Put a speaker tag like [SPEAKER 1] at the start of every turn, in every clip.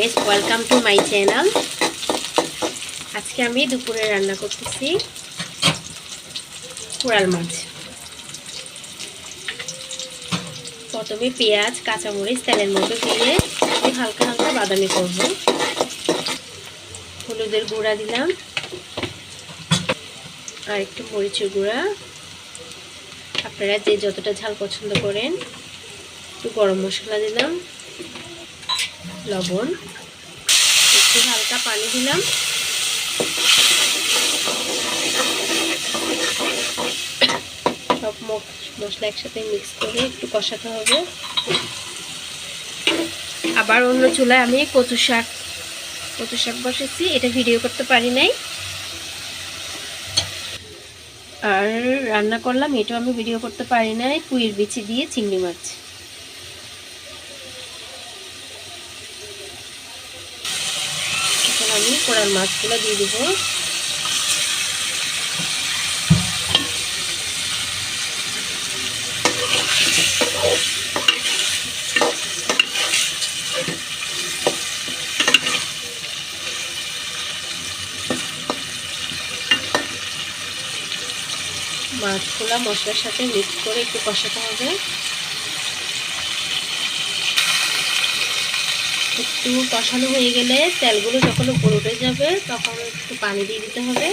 [SPEAKER 1] Guys welcome to my channel আজকে আমি দুপুরে রান্না করতেছি কোরাল মাছ। প্রথমে পেঁয়াজ, কাঁচামরিচ, তেলের মধ্যে দিয়ে একটু হালকা হালকা বাদামি করব। হলুদের গুঁড়া দিলাম। আর একটু মরিচের গুঁড়া। আপনারা যে যতটা ঝাল পছন্দ করেন, একটু গরম মশলা দিলাম। লবণ। একটু হালকা পানি দিলাম। সব মশলা একসাথে মিক্স করে একটু কষাতে হবে। আবার অন্য চুলায় আমি কচু শাক কচু শাক বসেছি, এটা ভিডিও করতে পারি নাই। আর রান্না করলাম, এটাও আমি ভিডিও করতে পারি নাই, পুইয়ের বিচি দিয়ে চিংড়ি মাছ। আমি কোরাল মাছগুলো দিয়ে দেবো। মাছগুলো মশলার সাথে মিক্স করে একটু কষাতে হবে। একটু কষানো হয়ে গেলে তেলগুলো যখন উপর উঠে যাবে, তখন একটু পানি দিয়ে দিতে হবে।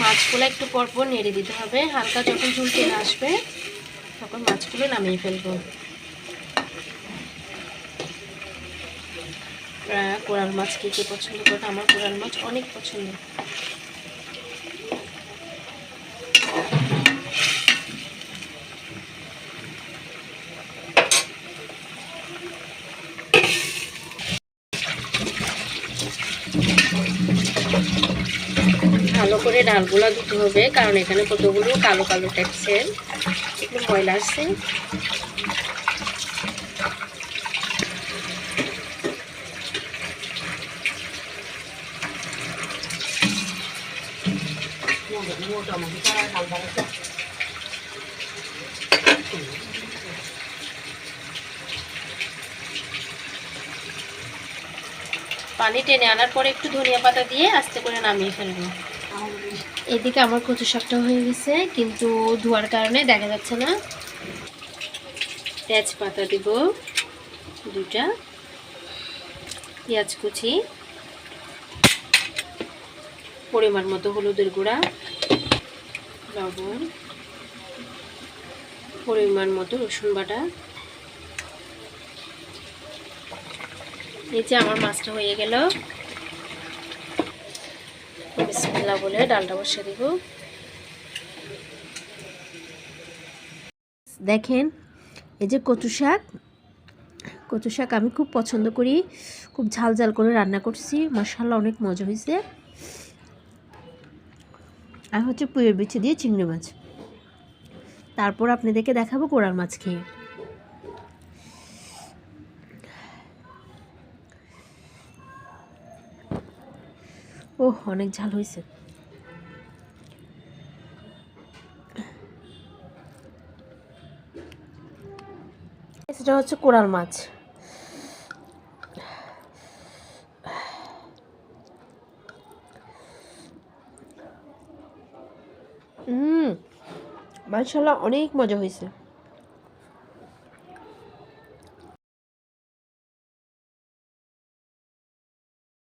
[SPEAKER 1] মাছগুলো একটু পরপর নেড়ে দিতে হবে। হালকা যখন ঝুল তেল আসবে, তখন মাছগুলো নামিয়ে ফেলব। কোরাল মাছ কে কে পছন্দ করে আমার কোরাল মাছ অনেক পছন্দ। করে ডালগুলো ধুতে হবে, কারণ এখানে কতগুলো কালো কালো টাইপসের একটু ময়লা আছে। পানি টেনে আনার পরে একটু ধনিয়া পাতা দিয়ে আস্তে করে নামিয়ে ফেলব। এদিকে আমার কচু শাকটা হয়ে গেছে, কিন্তু ধোয়ার কারণে দেখা যাচ্ছে না। তেজপাতা দিব দুটা পেঁয়াজ কুচি, পরিমাণ মতো হলুদের গুঁড়া, লবণ, পরিমাণ মতো রসুন বাটা। নিচে আমার মাছটা হয়ে গেল। বিসমিল্লা বলে ডালটা বসে দিব। দেখেন, এই যে কচু শাক কচু শাক আমি খুব পছন্দ করি, খুব ঝাল ঝাল করে রান্না করছি মশালা অনেক মজা হয়েছে। আর হচ্ছে পুয়ের বিছে দিয়ে চিংড়ি মাছ। তারপর আপনাদেরকে দেখাবো কোরাল মাছ খেয়ে। ওহ অনেক ঝাল হয়েছে। সেটা হচ্ছে কোরাল মাছ। হুম মাশাল্লাহ অনেক মজা হয়েছে।